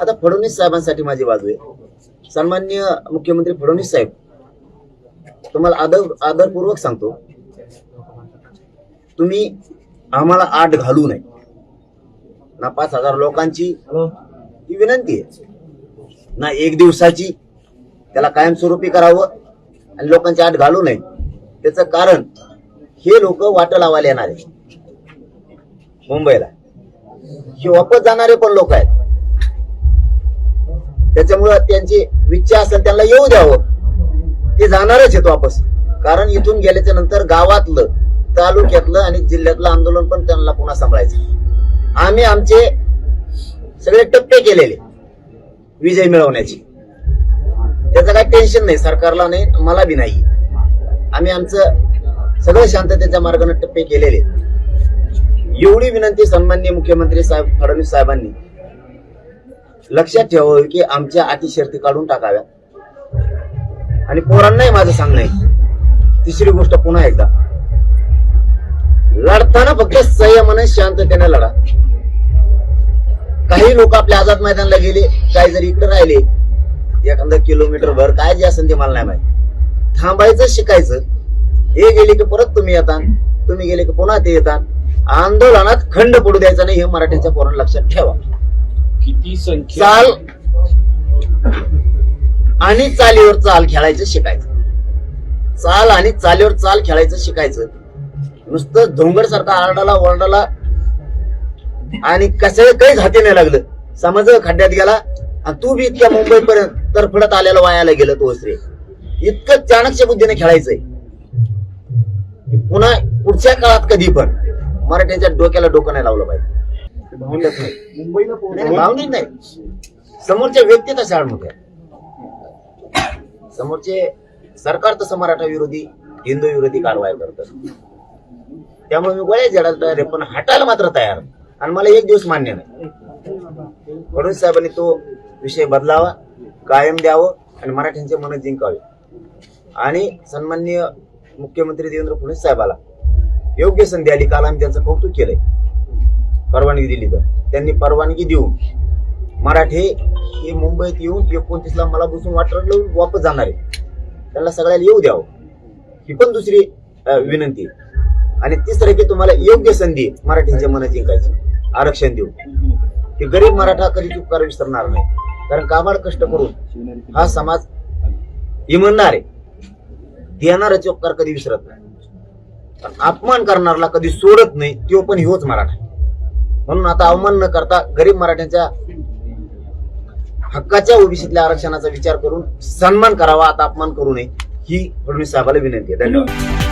आता फडणवीस साहेबांसाठी माझी बाजू आहे. सन्मान्य मुख्यमंत्री फडणवीस साहेब तुम्हाला आदर आदरपूर्वक सांगतो तुम्ही आम्हाला आठ घालू नये. ना पाच हजार लोकांची ही विनंती आहे. ना एक दिवसाची त्याला कायमस्वरूपी करावं आणि लोकांची आठ घालू नये. त्याचं कारण हे लोक वाट लावायला येणार आहे मुंबईला. हे वापस जाणारे पण लोक आहेत. त्याच्यामुळं त्यांची विच्छा असेल त्यांना येऊ द्यावं. ते जाणारच आहेत वापस. कारण इथून गेल्याच्यानंतर गावातलं तालुक्यातलं आणि जिल्ह्यातलं आंदोलन पण त्यांना पुन्हा सांभाळायचं. आम्ही आमचे सगळे टप्पे केलेले विजय मिळवण्याची. त्याचं काही टेन्शन नाही सरकारला नाही मला बी नाही. आम्ही आमचं सगळं शांततेच्या मार्गाने टप्पे केलेले. एवढी विनंती सन्माननीय मुख्यमंत्री साहेब फडणवीस साहेबांनी. लक्षात ठेवावी की आमच्या अटी शर्ती काढून टाकाव्या आणि पोरांनाही माझं सांगणं आहे. तिसरी गोष्ट पुन्हा एकदा. लढताना फक्त संयमाने शांततेने लढा. काही लोक आपल्या आझाद मैदानला गेले काही जरी इकडे राहिले एखादा किलोमीटर भर काय जे असेल ते मला नाही माहिती. थांबायचं शिकायचं. हे गेले की परत तुम्ही येतात तुम्ही गेले की पुन्हा ते येतात आंदोलनात खंड पडू द्यायचा नाही हे मराठीच्या पोरांना लक्षात ठेवा. किती संख्या चाल. आणि चालीवर चाल खेळायचं शिकायचं. चाल आणि चालीवर चाल खेळायचं शिकायचं. नुसतं धोंगड सारखा आरडाला ओरडाला. आणि कशाला काहीच हाती नाही लागलं. समज खड्ड्यात गेला आणि तू बी इतक्या मुंबईपर्यंत तरफडत आलेला वायाला गेलं तो रे. इतकं चाणक्य बुद्धीने खेळायचंय. पुन्हा पुढच्या काळात कधी पण मराठ्यांच्या डोक्याला डोकं नाही लावलं पाहिजे. मुंबईला भावनिक नाही. समोरच्या व्यक्ती तशा आहे. समोरचे सरकार तसं मराठा विरोधी हिंदू विरोधी कारवाई करत त्यामुळे मी गोळ्या जडायला तयार आहे पण हटायला मात्र तयार आणि मला एक दिवस मान्य नाही. फडणवीस साहेबांनी तो विषय बदलावा कायम द्यावं आणि मराठ्यांचे मन जिंकावे. आणि सन्माननीय मुख्यमंत्री देवेंद्र फडणवीस साहेबाला योग्य संधी आली काल आम्ही त्यांचं कौतुक केलंय. परवानगी दिली तर. त्यांनी परवानगी देऊन मराठे हे मुंबईत येऊन एकोणतीसला मला बसून वाटलं वापस जाणार आहे. त्यांना सगळ्याला येऊ द्यावं. ही पण दुसरी विनंती आणि तिसरं की तुम्हाला योग्य संधी मराठीच्या मनात जिंकायची. आरक्षण देऊ की गरीब मराठा कधी उपकार विसरणार नाही. कारण कामाड कष्ट करून हा समाज इमानदार आहे. देणाराचे उपकार कधी विसरत नाही. पण अपमान करणारला कधी सोडत नाही तो पण होच मराठा म्हणून आता अवमान न करता गरीब मराठ्यांच्या हक्काच्या ओबीसीतल्या आरक्षणाचा विचार करून सन्मान करावा आता अपमान करू नये ही फडणवीस साहेबाला विनंती आहे. धन्यवाद.